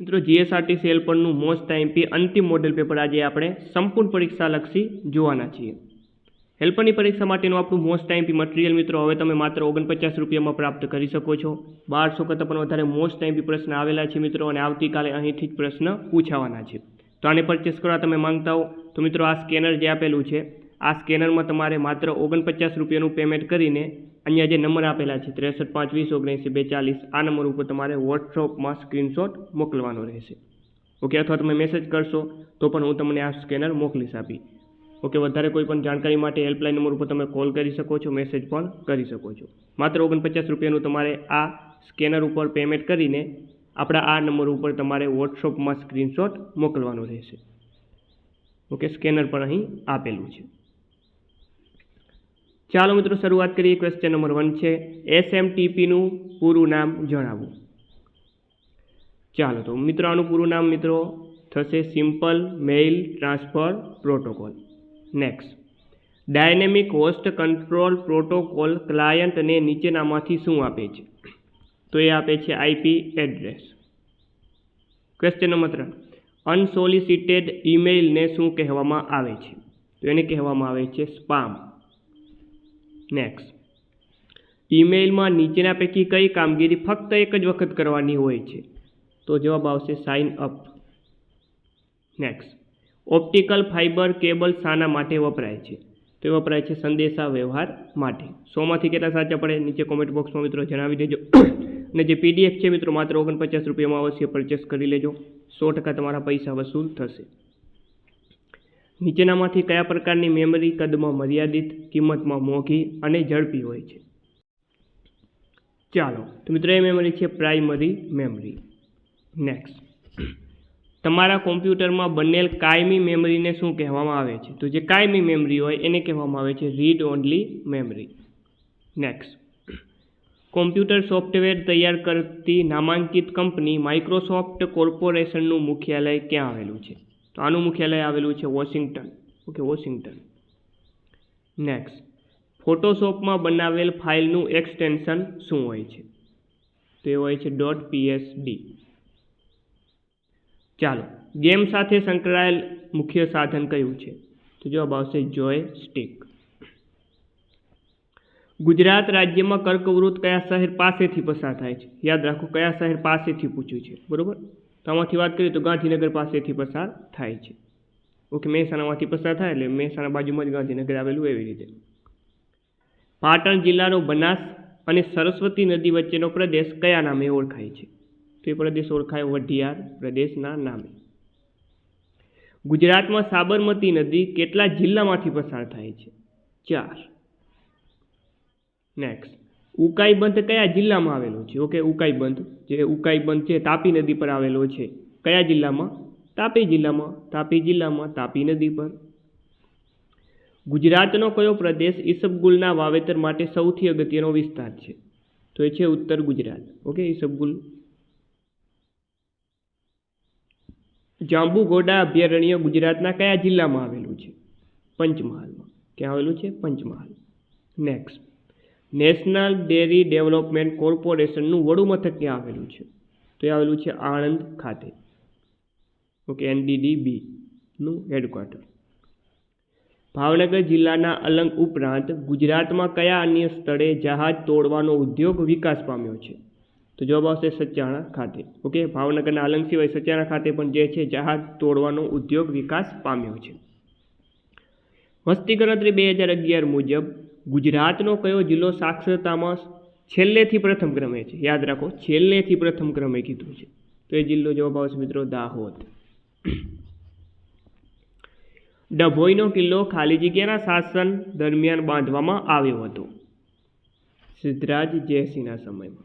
મિત્રો જીએસઆરટીસી પરનું most IMP અંતિમ મોડેલ પેપર આજે આપણે સંપૂર્ણ પરીક્ષા લક્ષી જોવાના છીએ. હેલ્પરની પરીક્ષા માટેનું આપણું મોસ્ટ આઈએમપી મટીરિયલ મિત્રો, હવે તમે માત્ર ઓગણપચાસ રૂપિયામાં પ્રાપ્ત કરી શકો છો. બારસો કરતાં પણ વધારે મોસ્ટ આઈએમપી પ્રશ્ન આવેલા છે મિત્રો, અને આવતીકાલે અહીંથી જ પ્રશ્ન પૂછાવાના છે. તો આને પરચેસ કરવા તમે માંગતા હો. તો મિત્રો, આ સ્કેનર જે આપેલું છે આ સ્કેનરમાં તમારે માત્ર ઓગણપચાસ રૂપિયાનું પેમેન્ટ કરીને અહીંયા જે નંબર આપેલા છે, ત્રેસઠ પાંચ વીસ ઓગણએંસી બે ચાલીસ આ નંબર ઉપર તમારે વોટ્સઅપમાં સ્ક્રીનશોટ મોકલવાનો રહેશે. ઓકે, અથવા તમે મેસેજ કરશો તો પણ હું તમને આ સ્કેનર મોકલીશ આપી. ઓકે, વધારે કોઈ પણ જાણકારી માટે હેલ્પલાઇન નંબર ઉપર તમે કોલ કરી શકો છો, મેસેજ પણ કરી શકો છો. માત્ર ઓગણપચાસ રૂપિયાનું તમારે આ સ્કેનર ઉપર પેમેન્ટ કરીને આપણા આ નંબર ઉપર તમારે વોટ્સઅપમાં સ્ક્રીનશોટ મોકલવાનો રહેશે. ઓકે, સ્કેનર પણ અહીં આપેલું છે. ચાલો મિત્રો શરૂઆત કરીએ ક્વેશ્ચન નંબર વન છે. એસએમટીપીનું પૂરું નામ જણાવો. ચાલો તો મિત્રો આનું પૂરું નામ મિત્રો થશે simple mail transfer protocol next dynamic host control protocol ક્લાયન્ટને નીચેનામાંથી શું આપે છે? તો એ આપે છે આઈપી એડ્રેસ ક્વેશ્ચન નંબર ત્રણ. અનસોલિસિટેડ ઈમેઇલને શું કહેવામાં આવે છે? તો એને કહેવામાં આવે છે સ્પામ નેક્સ્ટ ઈમેઇલમાં નીચેના પૈકી કઈ કામગીરી ફક્ત એક જ વખત કરવાની હોય છે? તો જવાબ આવશે sign up next optical fibre cable શાના માટે વપરાય છે. તો વપરાય છે સંદેશા વ્યવહાર માટે. સોમાંથી કેટલા સાચા પડે? નીચે કોમેન્ટ બોક્સમાં મિત્રો જણાવી દેજો. અને જે પીડીએફ છે મિત્રો, માત્ર ઓગણપચાસ રૂપિયામાં અવશ્ય પરચેસ કરી લેજો. સો ટકા તમારા પૈસા વસૂલ થશે. નીચેનામાંથી કયા પ્રકારની મેમરી કદમાં મર્યાદિત, કિંમતમાં મોંઘી અને ઝડપી હોય છે? ચાલો, તો મિત્રો, એ મેમરી છે પ્રાઇમરી મેમરી નેક્સ્ટ તમારા કોમ્પ્યુટરમાં બનેલ કાયમી મેમરીને શું કહેવામાં આવે છે? તો જે કાયમી મેમરી હોય, એને કહેવામાં આવે છે read only memory next computer software તૈયાર કરતી નામાંકિત કંપની માઇક્રોસોફ્ટ કોર્પોરેશનનું મુખ્યાલય ક્યાં આવેલું છે? તો આનું મુખ્યાલય આવેલું છે વોશિંગ્ટન. Okay, Washington. નેક્સ્ટ ફોટોશોપમાં બનાવેલ ફાઇલનું એક્સટેન્શન શું હોય છે? તો એ હોય છે. ડોટ પીએસડી ચાલો, ગેમ સાથે સંકળાયેલ મુખ્ય સાધન કયું છે? તો જવાબ આવશે જોય સ્ટિક ગુજરાત રાજ્યમાં કર્કવૃત્ત કયા શહેર પાસેથી પસાર થાય છે? યાદ રાખો, કયા શહેર પાસેથી પૂછ્યું છે? બરોબર? તો આમાંથી વાત કરીએ તો ગાંધીનગર પાસેથી પસાર થાય છે. ઓકે મહેસાણામાંથી પસાર થાય એટલે મહેસાણા બાજુમાં જ ગાંધીનગર આવેલું એવી રીતે. પાટણ જિલ્લાનો બનાસ અને સરસ્વતી નદી વચ્ચેનો પ્રદેશ કયા નામે ઓળખાય છે? તો એ પ્રદેશ ઓળખાય વઢિયાર પ્રદેશના નામે. ગુજરાતમાં સાબરમતી નદી કેટલા જિલ્લામાંથી પસાર થાય છે? ચાર. નેક્સ્ટ ઉકાઈ બંધ કયા જિલ્લામાં આવેલો છે? ઓકે ઉકાઈ બંધ જે ઉકાઈ બંધ છે, તાપી નદી પર આવેલો છે. કયા જિલ્લામાં? તાપી જિલ્લામાં. તાપી જિલ્લામાં તાપી નદી પર. ગુજરાતનો કયો પ્રદેશ ઈસબગુલના વાવેતર માટે સૌથી અગત્યનો વિસ્તાર છે? તો એ છે ઉત્તર ગુજરાત. ઓકે ઈસબગુલ. જાંબુઘોડા અભયારણ્ય ગુજરાતના કયા જિલ્લામાં આવેલું છે? પંચમહાલમાં. ક્યાં આવેલું છે? Panchmahal. Next national dairy development કોર્પોરેશનનું વડું મથક ક્યાં આવેલું છે. તો એ આવેલું છે આણંદ ખાતે. ઓકે એનડીડી બીનું હેડક્વાર્ટર. ભાવનગર જિલ્લાના અલંગ ઉપરાંત ગુજરાતમાં કયા અન્ય સ્થળે જહાજ તોડવાનો ઉદ્યોગ વિકાસ પામ્યો છે? તો જવાબ આવશે સચાણા ખાતે. ઓકે, ભાવનગરના અલંગ સિવાય સચાણા ખાતે પણ જે છે જહાજ તોડવાનો ઉદ્યોગ વિકાસ પામ્યો છે. વસ્તી ગણતરી બે હજાર અગિયાર મુજબ ગુજરાતનો કયો જિલ્લો સાક્ષરતામાં છેલ્લેથી પ્રથમ ક્રમે છે? યાદ રાખો, છેલ્લેથી પ્રથમ ક્રમે કીધું છે. તો એ જિલ્લો જવાબ આવશે મિત્રો દાહોદ. ડભોઈનો કિલ્લો ખાલી જગ્યાના શાસન દરમિયાન બાંધવામાં આવ્યો હતો. સિદ્ધરાજ જયસિંહના સમયમાં.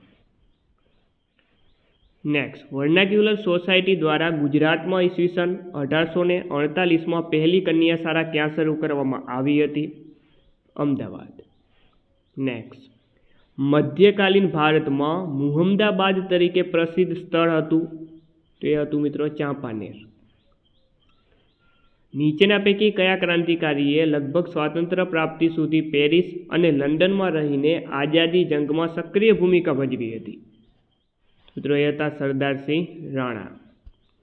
નેક્સ્ટ વર્નાક્યુલર સોસાયટી દ્વારા ગુજરાતમાં ઈસવીસન અઢારસો ને અડતાલીસમાં પહેલી કન્યા શાળા ક્યાં શરૂ કરવામાં આવી હતી? અમદાવાદ. નેક્સ્ટ મધ્યકાલીન ભારતમાં મુહમ્મદાબાદ તરીકે પ્રસિદ્ધ સ્થળ હતું. તો એ હતું મિત્રો ચાંપાનેર. નીચેના પૈકી કયા ક્રાંતિકારીએ લગભગ સ્વાતંત્ર્ય પ્રાપ્તિ સુધી પેરિસ અને લંડનમાં રહીને આઝાદી જંગમાં સક્રિય ભૂમિકા ભજવી હતી. મિત્રો એ હતા સરદારસિંહ રાણા.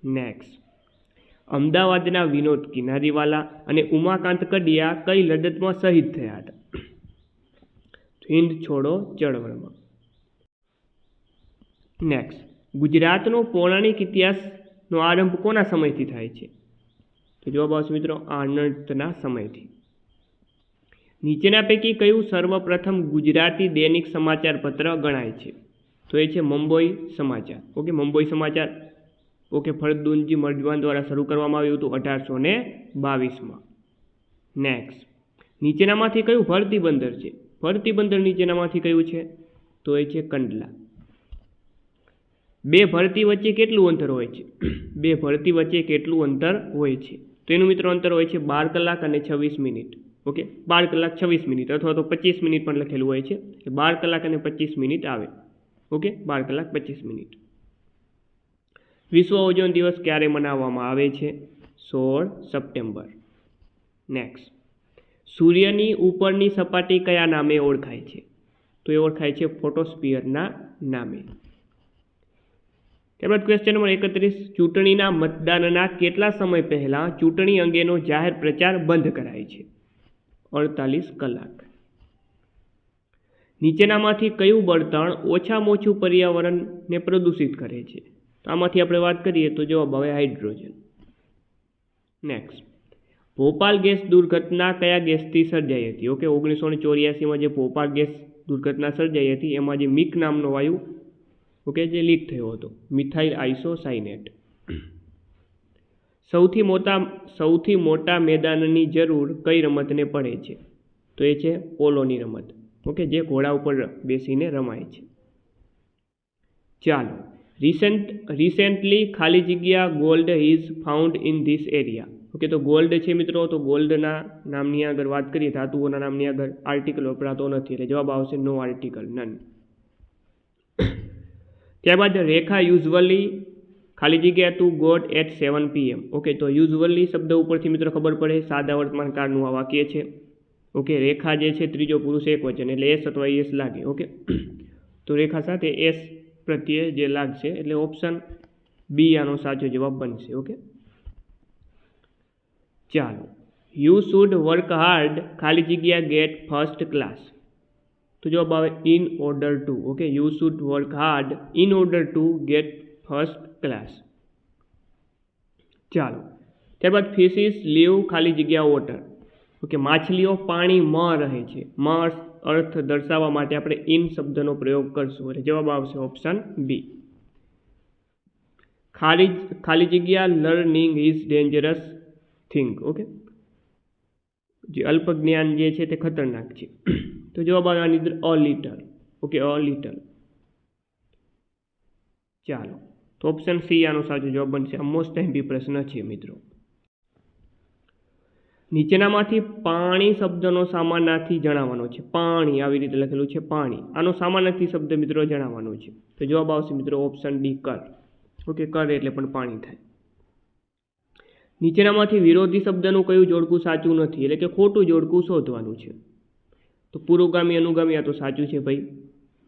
નેક્સ્ટ અમદાવાદના વિનોદ કિનારીવાલા અને ઉમાકાંત કડિયા કઈ લડતમાં શહીદ થયા હતા? હિન્દ છોડો ચળવળમાં. નેક્સ્ટ ગુજરાતનો પૌરાણિક ઇતિહાસનો આરંભ કોના સમયથી થાય છે? તો જવાબ આવશે મિત્રો આનંદના સમયથી. નીચેના પૈકી કયું સર્વપ્રથમ ગુજરાતી દૈનિક સમાચાર પત્ર ગણાય છે? તો એ છે મુંબઈ સમાચાર. ઓકે, મુંબઈ સમાચાર. ઓકે ફરદુનજી મરજવાન દ્વારા શરૂ કરવામાં આવ્યું હતું અઢારસો ને બાવીસમાં. નેક્સ્ટ નીચેનામાંથી કયું ભરતી બંદર છે? ભરતી બંદર નીચેનામાંથી કયું છે? તો એ છે કંડલા. બે ભરતી વચ્ચે કેટલું અંતર હોય છે? બે ભરતી વચ્ચે કેટલું અંતર હોય છે? તો એનું મિત્રો અંતર હોય છે બાર કલાક અને છવ્વીસ મિનિટ. ઓકે, બાર કલાક, છવ્વીસ મિનિટ અથવા તો પચીસ મિનિટ પણ લખેલું હોય છે. બાર કલાક અને પચીસ મિનિટ આવે. ઓકે, બાર કલાક, પચીસ મિનિટ. વિશ્વ ઓઝોન દિવસ ક્યારે મનાવવામાં આવે છે? સોળ સપ્ટેમ્બર. નેક્સ્ટ સૂર્યની ઉપરની સપાટી કયા નામે ઓળખાય છે? તો એ ઓળખાય છે ફોટોસ્પિયરના નામે. ત્યારબાદ ક્વેશ્ચન નંબર એકત્રીસ. ચૂંટણીના મતદાનના કેટલા સમય પહેલાં ચૂંટણી અંગેનો જાહેર પ્રચાર બંધ કરાય છે? અડતાલીસ કલાક. નીચેનામાંથી કયું બળતણ ઓછામાં ઓછું પર્યાવરણને પ્રદૂષિત કરે છે? આમાંથી આપણે વાત કરીએ તો જવાબ આવે હાઇડ્રોજન. નેક્સ્ટ ભોપાલ ગેસ દુર્ઘટના કયા ગેસથી સર્જાઈ હતી? ઓકે, ઓગણીસો ને ચોર્યાસીમાં જે ભોપાલ ગેસ દુર્ઘટના સર્જાઈ હતી, એમાં જે મિક નામનો વાયુ, ઓકે, જે લીક થયો હતો, મિથાઇલ આઇસોસાઇનેટ. સૌથી મોટા સૌથી મોટા મેદાનની જરૂર કઈ રમતને પડે છે? તો એ છે પોલોની રમત, ઓકે, જે ઘોડા ઉપર બેસીને રમાય છે. ચાલો રિસેન્ટ રિસેન્ટલી ખાલી જગ્યા gold is found in this area okay, તો ગોલ્ડ છે મિત્રો, તો ગોલ્ડના નામની આગળ વાત કરીએ, ધાતુઓના નામની આગળ આર્ટિકલ વપરાતો નથી, એટલે જવાબ આવશે નો આર્ટિકલ નન ત્યારબાદ રેખા યુઝવલી ખાલી જગ્યા to god at seven PM okay, તો યુઝવલી શબ્દ ઉપરથી મિત્રો ખબર પડે, સાદા વર્તમાન કાળનું આ વાક્ય છે. ઓકે, રેખા જે છે ત્રીજો પુરુષ એક વચન, એટલે એસ અથવા એસ લાગે, ઓકે? તો રેખા સાથે એસ પ્રત્યે જે લાગશે એટલે ઓપ્શન બી આનો સાચો જવાબ બનશે ઓકે ચાલો. યુ શુડ વર્ક હાર્ડ ખાલી જગ્યા ગેટ ફર્સ્ટ ક્લાસ તો જવાબ આવે in order to okay you should work hard in order to get first class ચાલો. ત્યારબાદ ફિશિસ લીવ ખાલી જગ્યા વોટર ઓકે, માછલીઓ પાણીમાં રહે છે. માં અર્થ દર્શાવવા માટે આપણે ઇન શબ્દનો પ્રયોગ કરશું. એટલે જવાબ આવશે ઓપ્શન બી. ખાલી ખાલી જગ્યા learning is dangerous thing. Okay? જે અલ્પ જ્ઞાન જે છે તે ખતરનાક છે. તો જવાબ આવે આની અંદર a little. Okay, a little. ચાલો. તો ઓપ્શન સી આનો સાચો જવાબ બનશે. આ મોસ્ટ બી પ્રશ્ન છે મિત્રો. નીચેનામાંથી પાણી શબ્દનો સામાનાર્થી જણાવવાનો છે. પાણી, આવી રીતે લખેલું છે પાણી. આનો સામાનાર્થી શબ્દ મિત્રો જણાવવાનો છે. તો જવાબ આવશે મિત્રો ઓપ્શન ડી, કર. ઓકે, કર એટલે પણ પાણી થાય. નીચેનામાંથી વિરોધી શબ્દનું કયું જોડકું સાચું નથી? એટલે કે ખોટું જોડકું શોધવાનું છે. તો પુરોગામી, અનુગામી આ તો સાચું છે ભાઈ.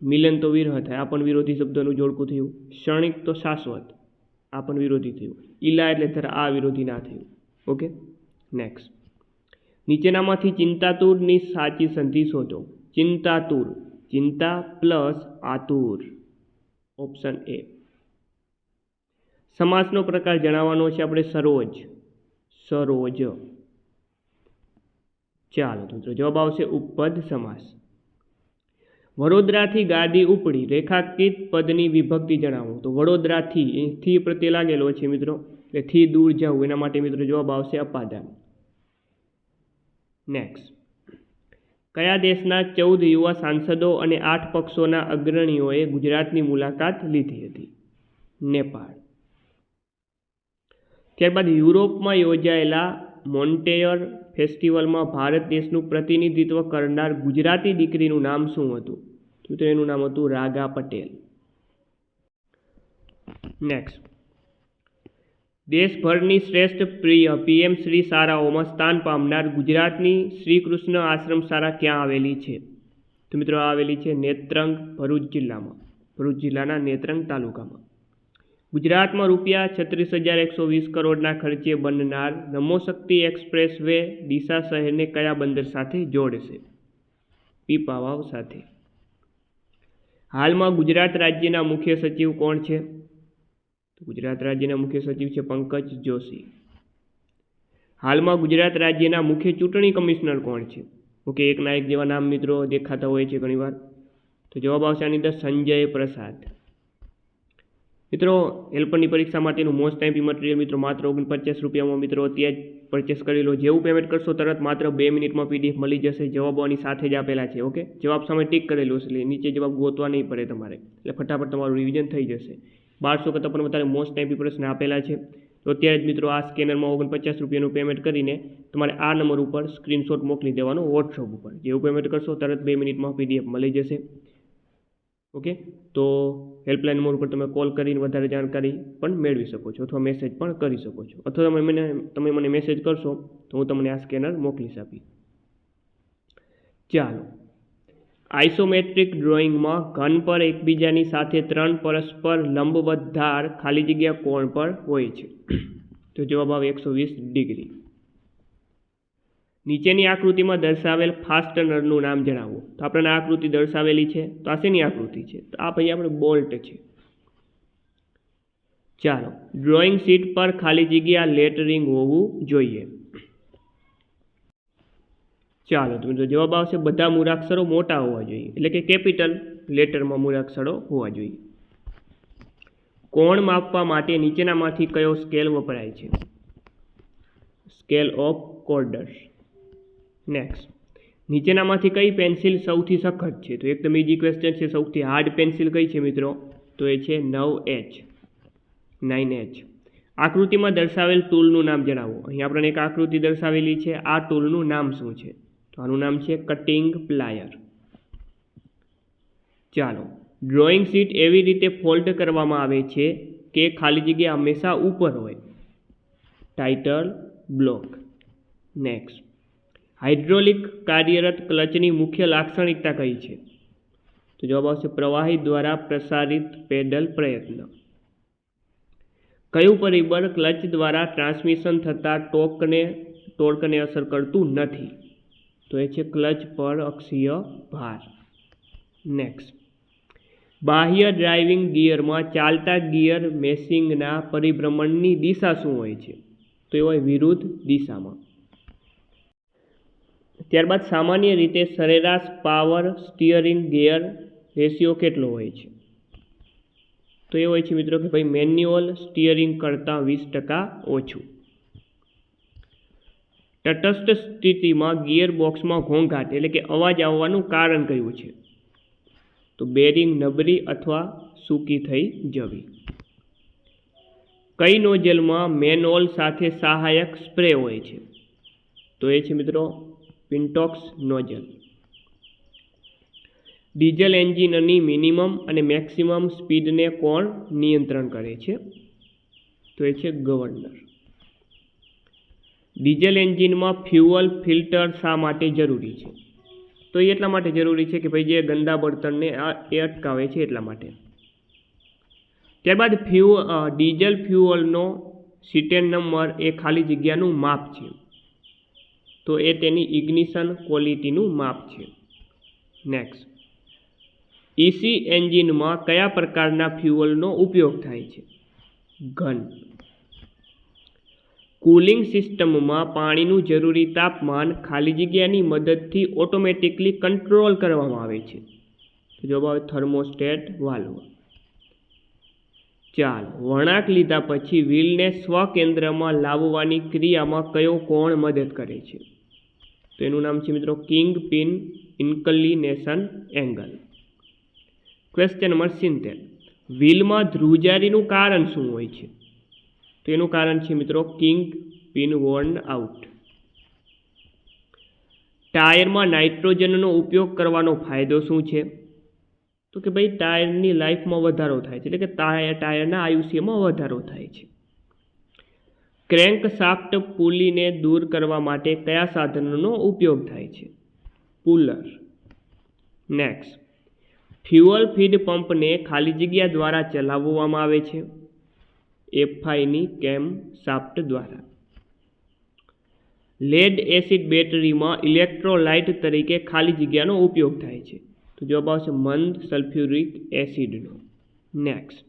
મિલન તો વિરહ થાય, આ પણ વિરોધી શબ્દનું જોડકું થયું. ક્ષણિક તો શાશ્વત, આ પણ વિરોધી થયું. ઈલા એટલે ધર આ વિરોધી ના થયું. Okay, next. નીચેનામાંથી ચિંતાતુરની સાચી સંધિ શોધો. ચિંતાતુર. ચિંતા પ્લસ આતુર. Option A. સમાસનો પ્રકાર જણાવવાનો છે આપણે સરોજ. સરોજ. ચાલો મિત્રો જવાબ આવશે ઉપપદ સમાસ. વડોદરાથી ગાદી ઉપડી, રેખાકિત પદની વિભક્તિ જણાવો. તો વડોદરાથી થી પ્રત્યે લાગેલો છે મિત્રો. એટલે થી દૂર જવું, એના માટે મિત્રો જવાબ આવશે અપાદાન નેક્સ્ટ કયા દેશના ચૌદ યુવા સાંસદો અને આઠ પક્ષોના અગ્રણીઓએ ગુજરાતની મુલાકાત લીધી હતી? નેપાળ. ત્યારબાદ યુરોપમાં યોજાયેલા મોન્ટેયર ફેસ્ટિવલમાં ભારત દેશનું પ્રતિનિધિત્વ કરનાર ગુજરાતી દીકરીનું નામ શું હતું? તો એનું નામ હતું રાગા પટેલ. નેક્સ્ટ દેશભરની શ્રેષ્ઠ પ્રિય પીએમ શ્રી શાળાઓમાં સ્થાન પામનાર ગુજરાતની શ્રી કૃષ્ણ આશ્રમ શાળા ક્યાં આવેલી છે? તો મિત્રો આવેલી છે નેત્રંગ ભરૂચ જિલ્લામાં. ભરૂચ જિલ્લાના નેત્રંગ તાલુકામાં. ગુજરાતમાં રૂપિયા છત્રીસ હજાર એકસો વીસ કરોડના ખર્ચે બનનાર નમોશક્તિ એક્સપ્રેસ વે ડીસા શહેરને કયા બંદર સાથે જોડશે? પીપાવાવ સાથે. હાલમાં ગુજરાત રાજ્યના મુખ્ય સચિવ કોણ છે? તો ગુજરાત રાજ્યના મુખ્ય સચિવ છે પંકજ જોશી. હાલમાં ગુજરાત રાજ્યના મુખ્ય ચૂંટણી કમિશનર કોણ છે? ઓકે, એક ના એક જેવા નામ મિત્રો દેખાતા હોય છે ઘણીવાર. તો જવાબ આવશે આની અંદર સંજય પ્રસાદ. મિત્રો હેલ્પરની પરીક્ષા માટેનું મોસ્ટ ટાઈમ મટીરિયલ મિત્રો માત્ર ઓગણપચાસ રૂપિયામાં મિત્રો અત્યારે જ પરચેસ કરી લો. જેવું પેમેન્ટ કરશો તરત માત્ર બે મિનિટમાં પીડીએફ મળી જશે. જવાબોની સાથે જ આપેલા છે, ઓકે? જવાબ સામે ટીક કરેલું છે એટલે નીચે જવાબ ગોતવા નહીં પડે તમારે. એટલે ફટાફટ તમારું રિવિઝન થઈ જશે. બારસો કરતાં પણ વધારે મોસ્ટ આઈપી પ્રશ્ન આપેલા છે. તો અત્યારે જ મિત્રો આ સ્કેનરમાં ઓગણપચાસ રૂપિયાનું પેમેન્ટ કરીને તમારે આ નંબર ઉપર સ્ક્રીનશોટ મોકલી દેવાનો વોટ્સઅપ ઉપર. જેવું પેમેન્ટ કરશો તરત બે મિનિટમાં પીડીએફ મળી જશે. ઓકે તો હેલ્પલાઇન નંબર ઉપર તમે કોલ કરીને વધારે જાણકારી પણ મેળવી શકો છો અથવા મેસેજ પણ કરી શકો છો. અથવા તમે મને તમે મને મેસેજ કરશો તો હું તમને આ સ્કેનર મોકલી આપી ચાલો. આઇસોમેટ્રિક ડ્રોઈંગમાં ઘન પર એકબીજાની સાથે ત્રણ પરસ્પર લંબવત ધાર ખાલી જગ્યા કોણ પર હોય છે? તો જવાબ આવે એકસો વીસ ડિગ્રી. નીચેની આકૃતિમાં દર્શાવેલ ફાસ્ટનરનું નામ જણાવો. તો આપણને આકૃતિ દર્શાવેલી છે. તો આ શેની આકૃતિ છે? તો આ ભાઈ આપણે બોલ્ટ છે. ચાલો, ડ્રોઈંગ શીટ પર ખાલી જગ્યા લેટરિંગ હોવું જોઈએ. ચાલો, તો મિત્રો જવાબ આવશે, બધા મૂળાક્ષરો મોટા હોવા જોઈએ. એટલે કે કેપિટલ લેટરમાં મૂળાક્ષરો હોવા જોઈએ. કોણ માપવા માટે નીચેનામાંથી કયો સ્કેલ વપરાય છે? Scale of કોર્ડર્સ. નેક્સ્ટ નીચેનામાંથી કઈ પેન્સિલ સૌથી સખત છે? તો એકદમ ઇઝી ક્વેશ્ચન છે, સૌથી હાર્ડ પેન્સિલ કઈ છે મિત્રો? તો એ છે નવ એચ નાઇન એચ આકૃતિમાં દર્શાવેલ ટૂલનું નામ જણાવો. અહીં આપણને એક આકૃતિ દર્શાવેલી છે, આ ટૂલનું નામ શું છે? તો આનું નામ છે કટિંગ પ્લાયર ચાલો ડ્રોઈંગ શીટ એવી રીતે ફોલ્ડ કરવામાં આવે છે કે ખાલી જગ્યા હંમેશા ઉપર હોય. ટાઇટલ બ્લોક નેક્સ્ટ હાઇડ્રોલિક કાર્યરત ક્લચની મુખ્ય લાક્ષણિકતા કઈ છે? તો જવાબ આવશે પ્રવાહી દ્વારા પ્રસારિત પેડલ પ્રયત્ન. કયું પરિબળ ક્લચ દ્વારા ટ્રાન્સમિશન થતા ટોકને, ટોર્કને અસર કરતું નથી? તો એ છે ક્લચ પર અક્ષીય ભાર. નેક્સ્ટ બાહ્ય ડ્રાઇવિંગ ગિયરમાં ચાલતા ગિયર મેસિંગના પરિભ્રમણની દિશા શું હોય છે? તો એ હોય વિરુદ્ધ દિશામાં. ત્યારબાદ સામાન્ય રીતે સરેરાશ પાવર સ્ટિયરિંગ ગિયર રેશિયો કેટલો હોય છે? તો એ હોય છે મિત્રો કે ભાઈ મેન્યુઅલ સ્ટિયરિંગ કરતાં વીસ ટકા ઓછું. તટસ્થ સ્થિતિમાં ગિયર બોક્સમાં ઘોંઘાટ એટલે કે અવાજ આવવાનું કારણ કયું છે. તો બેરિંગ નબળી અથવા સૂકી થઈ જવી. કઈ નોઝલમાં મેનોલ સાથે સહાયક સ્પ્રે હોય છે. તો એ છે મિત્રો પિન્ટોક્સ નોઝલ ડીઝલ એન્જિનની મિનિમમ અને મેક્સિમમ સ્પીડને કોણ નિયંત્રણ કરે છે? તો એ છે ગવર્નર. ડીઝલ એન્જિનમાં ફ્યુઅલ ફિલ્ટર શા માટે જરૂરી છે? તો એ એટલા માટે જરૂરી છે કે ભાઈ જે ગંદા બળતણને એ અટકાવે છે એટલા માટે. ત્યારબાદ ફ્યુ ડીઝલ ફ્યુઅલનો સીટેન નંબર એ ખાલી જગ્યાનું માપ છે. તો એ તેની ઇગ્નિશન ક્વોલિટીનું માપ છે. નેક્સ્ટ. ઇસી એન્જિનમાં કયા પ્રકારના ફ્યુઅલનો ઉપયોગ થાય છે? ઘન. કુલિંગ સિસ્ટમમાં પાણીનું જરૂરી તાપમાન ખાલી જગ્યાની મદદથી ઓટોમેટિકલી કંટ્રોલ કરવામાં આવે છે. જવાબ આવે થર્મોસ્ટેટ વાલ્વ. ચાલો, વળાંક લીધા પછી વ્હીલને સ્વકેન્દ્રમાં લાવવાની ક્રિયામાં કયો કોણ મદદ કરે છે? તો એનું નામ છે મિત્રો king pin inclination angle. Question number સિત્તેર. વ્હીલમાં ધ્રુજારીનું કારણ શું હોય છે? તો એનું કારણ છે મિત્રો, કિંગ પિન વોર્ન આઉટ. ટાયરમાં નાઇટ્રોજનનો ઉપયોગ કરવાનો ફાયદો શું છે? તો કે ભાઈ, ટાયરની લાઈફમાં વધારો થાય છે. એટલે કે ટાયર ટાયરના આયુષ્યમાં વધારો થાય છે. ક્રેન્ક સાફ્ટ પુલીને દૂર કરવા માટે કયા સાધનોનો ઉપયોગ થાય છે? પુલર. નેક્સ્ટ. ફ્યુઅલ ફીડ પંપને ખાલી જગ્યા દ્વારા ચલાવવામાં આવે છે. એફઆઈની કેમ સાપ્ટ દ્વારા. લેડ એસિડ બેટરીમાં ઇલેક્ટ્રોલાઇટ તરીકે ખાલી જગ્યાનો ઉપયોગ થાય છે. તો જવાબ આવશે મંદ સલ્ફ્યુરિક એસિડનો નેક્સ્ટ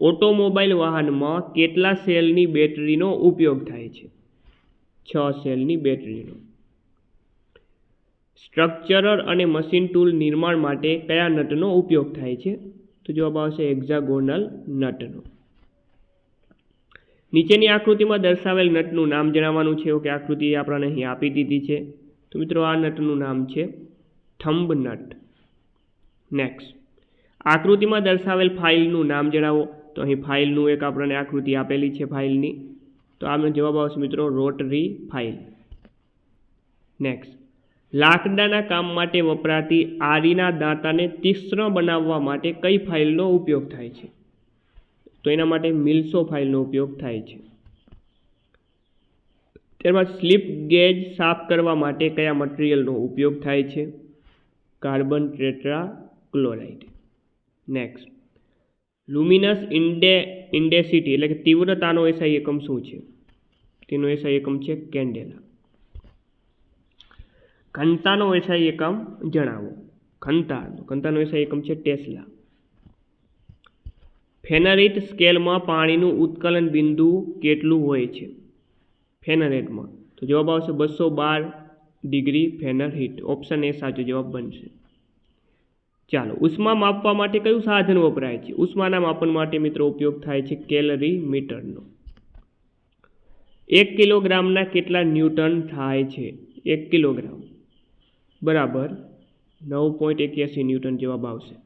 ઓટોમોબાઈલ વાહનમાં કેટલા સેલની બેટરીનો ઉપયોગ થાય છે? છ સેલની બેટરીનો. સ્ટ્રક્ચરર અને મશીન ટૂલ નિર્માણ માટે કયા નટનો ઉપયોગ થાય છે? તો જવાબ આવશે એક્ઝાગોનલ નટનો. નીચેની આકૃતિમાં દર્શાવેલ નટનું નામ જણાવવાનું છે કે આકૃતિ આપણને અહીં આપી દીધી છે. તો મિત્રો, આ નટનું નામ છે થંબ નટ. નેક્સ્ટ આકૃતિમાં દર્શાવેલ ફાઇલનું નામ જણાવો. તો અહીં ફાઇલનું એક આપણને આકૃતિ આપેલી છે ફાઇલની. તો આનો જવાબ આવશે મિત્રો, રોટરી ફાઇલ. નેક્સ્ટ લાકડાના કામ માટે વપરાતી આરીના દાંતાને તીક્ષ્ણ બનાવવા માટે કઈ ફાઇલનો ઉપયોગ થાય છે? તો એના માટે મિલ્સો ફાઇલનો ઉપયોગ થાય છે. ત્યારબાદ સ્લીપ ગેજ સાફ કરવા માટે કયા મટીરિયલનો ઉપયોગ થાય છે? Carbon tetra chloride next. Luminous ઇન્ડે, intensity એટલે કે તીવ્રતાનો એસઆઈ એકમ શું છે? તેનો એસઆઈ એકમ છે કેન્ડેલા. ઘનતાનો એસઆઈ એકમ જણાવો. ઘનતા ઘનતાનો એસઆઈ એકમ છે ટેસ્લા. ફેનરિટ સ્કેલમાં પાણીનું ઉત્કલન બિંદુ કેટલું હોય છે? ફેનરેટમાં. તો જવાબ આવશે બસો બાર ડિગ્રી ફેનરહીટ. ઓપ્શન એ સાચો જવાબ બનશે. ચાલો, ઉષ્મા માપવા માટે કયું સાધન વપરાય છે? ઉષ્માના માપન માટે મિત્રો ઉપયોગ થાય છે કેલરી મીટરનો એક કિલોગ્રામના કેટલા ન્યૂટન થાય છે? એક કિલોગ્રામ. બરાબર. નવ પોઈન્ટ એક્યાસી ન્યૂટન જવાબ આવશે.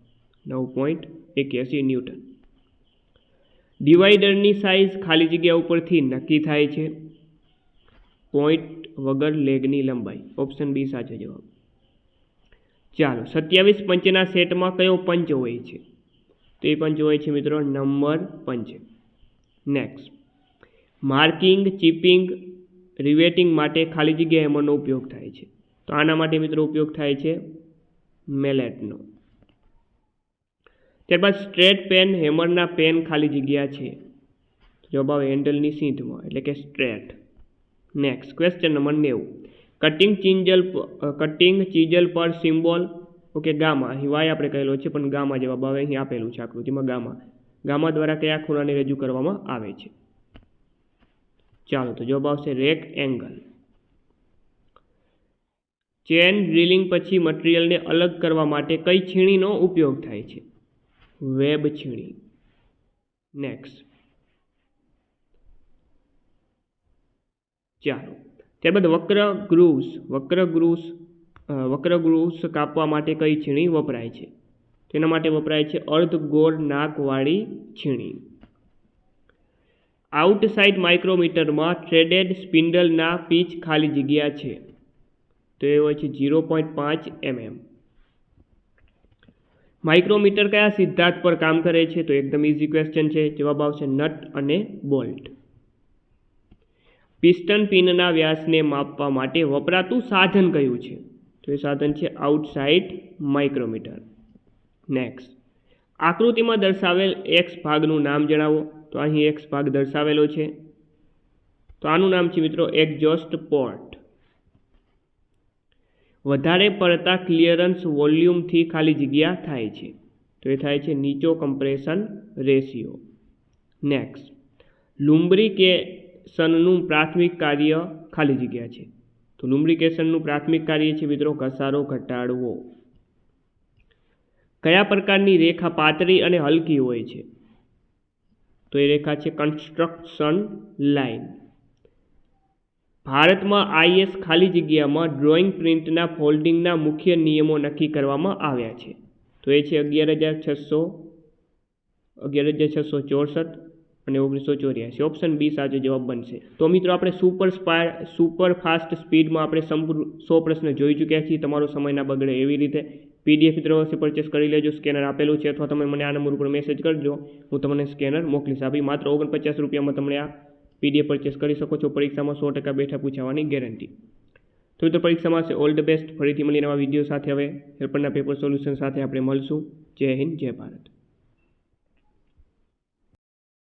નવ પોઈન્ટ એક્યાસી ન્યૂટન. ડિવાઈડરની સાઇઝ ખાલી જગ્યા ઉપરથી નક્કી થાય છે. પોઈન્ટ વગર લેગની લંબાઈ. ઓપ્શન બી સાચો જવાબ. ચાલો, સત્યાવીસ પંચના સેટમાં કયો પંચ હોય છે? તો એ પંચ હોય છે મિત્રો number punch. Next marking, chipping, riveting માટે ખાલી જગ્યા હેમરનો ઉપયોગ થાય છે. તો આના માટે મિત્રો ઉપયોગ થાય છે મેલેટનો. ત્યારબાદ સ્ટ્રેટ પેન હેમરના પેન ખાલી જગ્યા છે. જવાબ આવે હેન્ડલની સીધમાં, એટલે કે સ્ટ્રેટ. નેક્સ્ટ ક્વેશ્ચન નંબર નેવું. કટિંગ ચિંજલ કટિંગ ચીજલ પર સિમ્બોલ ઓકે, ગામા. અહીં વાય આપણે કહેલો છે, પણ ગામા જવાબ આવે, અહીં આપેલું છે આકૃતિમાં ગામા. ગામા દ્વારા કયા ખૂણાને રજૂ કરવામાં આવે છે? ચાલો તો જવાબ આવશે રેક એંગલ ચેન ડ્રિલિંગ પછી મટીરિયલને અલગ કરવા માટે કઈ છીણીનો ઉપયોગ થાય છે? વેબ છીણી. નેક્સ્ટ ચાલો. ત્યારબાદ વક્ર ગ્રુવ્સ વક્ર ગ્રુવ્સ વક્ર ગ્રુવ્સ કાપવા માટે કઈ છીણી વપરાય છે? તેના માટે વપરાય છે અર્ધ ગોળ નાકવાળી છીણી. આઉટસાઇડ માઇક્રોમીટરમાં થ્રેડેડ સ્પિન્ડલના પીચ ખાલી જગ્યા છે. તો એ હોય છે ઝીરો પોઈન્ટ પાંચ એમએમ માઇક્રોમીટર કયા સિદ્ધાંત પર કામ કરે છે? તો એકદમ ઇઝી ક્વેશ્ચન છે. જવાબ આવશે નટ અને બોલ્ટ. પિસ્ટન પિનના વ્યાસને માપવા માટે વપરાતું સાધન કયું છે? તો એ સાધન છે આઉટસાઇડ માઇક્રોમીટર. નેક્સ્ટ આકૃતિમાં દર્શાવેલ એક્સ ભાગનું નામ જણાવો. તો અહીં એક્સ ભાગ દર્શાવેલો છે. તો આનું નામ છે મિત્રો એક્ઝોસ્ટ પોર્ટ. વધારે પડતા ક્લિયરન્સ વોલ્યુમથી ખાલી જગ્યા થાય છે. તો એ થાય છે નીચો કમ્પ્રેશન રેશિયો. નેક્સ્ટ લુમ્બ્રિકેશનનું પ્રાથમિક કાર્ય ખાલી જગ્યા છે. તો લુમ્બ્રિકેશનનું પ્રાથમિક કાર્ય છે મિત્રો ઘસારો ઘટાડવો. કયા પ્રકારની રેખા પાતળી અને હલકી હોય છે? તો એ રેખા છે કન્સ્ટ્રક્શન લાઇન ભારતમાં આઈએસ ખાલી જગ્યામાં ડ્રોઈંગ પ્રિન્ટના ફોલ્ડિંગના મુખ્ય નિયમો નક્કી કરવામાં આવ્યા છે. તો એ છે અગિયાર હજાર છસો, અગિયાર હજાર છસો ચોસઠ અને ઓગણીસો ચોર્યાસી. ઓપ્શન બી સાચો જવાબ બનશે. તો મિત્રો, આપણે સુપર સ્પાર સુપર ફાસ્ટ સ્પીડમાં આપણે સંપૂર્ણ સો પ્રશ્ન જોઈ ચૂક્યા છીએ. તમારો સમય ના બગડે એવી રીતે પીડીએફ મિત્રો અવશ્ય પરચેસ કરી લેજો, સ્કેનર આપેલું છે અથવા તમે મને આ નંબર ઉપર મેસેજ કરજો. હું તમને સ્કેનર મોકલીશ. આપી માત્ર ઓગણપચાસ રૂપિયામાં તમને આ પીડીએફ પરચેસ કરી શકો છો, પરીક્ષામાં સો ટકા બેઠા પૂછાવાની ગેરંટી તો મિત્રો, પરીક્ષામાં છે ઓલ ધ બેસ્ટ ફરીથી મળીને નવા વીડિયો સાથે હવે હેલ્પરના પેપર સોલ્યુશન સાથે આપણે મળશું. જય હિન્દ, જય ભારત.